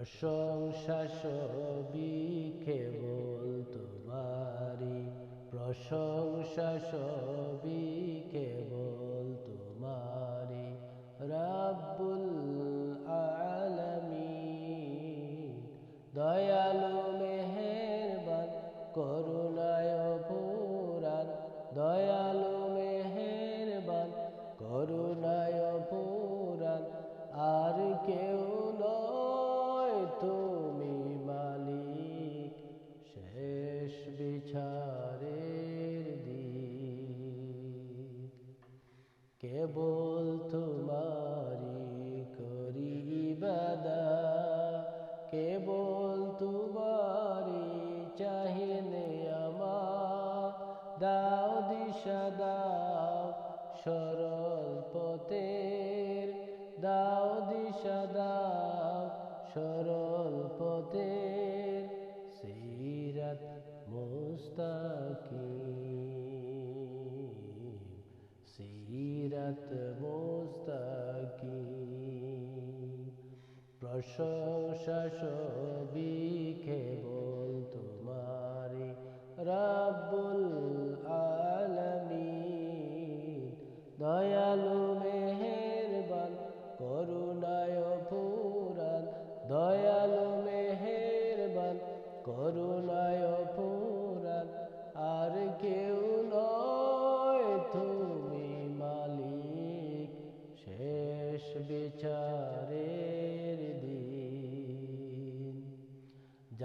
প্রশংসা সবই কেবল তোমারি প্রশংসা সবই কেবল তোমারি রাব্বুল আলামিন। দয়ালু কেবল তোমারি প্রশংসা বিখে কেবল তোমারি রাব্বুল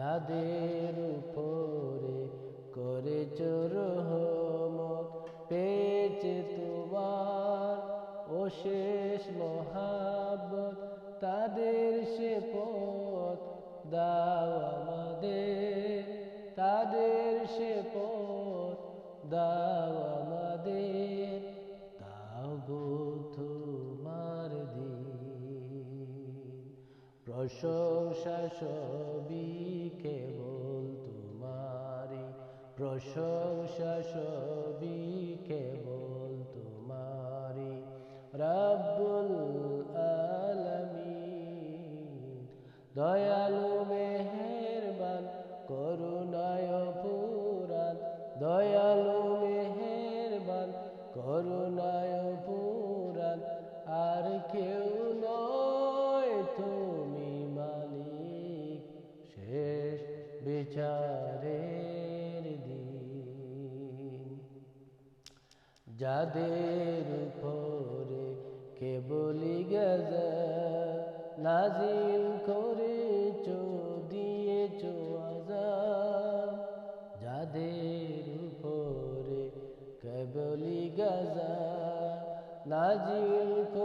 যাদের উপরে করে রহমত, পেয়েছে তোমার ও শেষ মহাব্বত। তাদের সে পথ দাও আমাদের, তাদের সে পথ দাও আমাদের। তাও গো তোমার দিন, প্রশংসা সবই প্রশংসা সবই কেবল তোমারি রাব্বুল আলামিন। দয়ালু মেহেরবান, করুণায় পুরাণ। দয়ালু মেহেরবান, করুণায় পুরাণ। আর কেউ যাদের উপরে কেবলি গজা নাজিল করে চো দিয়েছ আজাব। যাদের উপরে কেবলি গজা নাজিল করেছ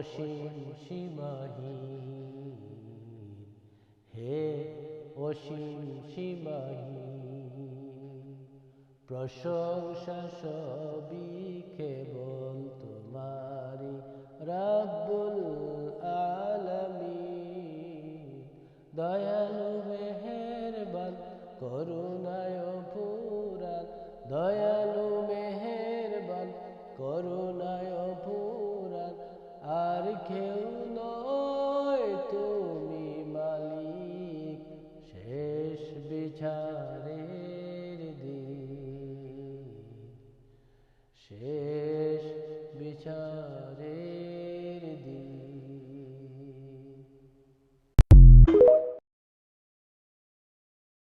অসীম সীমাহীন। হে অসীম সীমাহীন। প্রশংসা সবই কেবল তোমারি রাব্বুল আলামিন। দয়ালু মেহেরবান, করুণায় পুরাণ দয়ালু মেহেরবান, করুণায় রে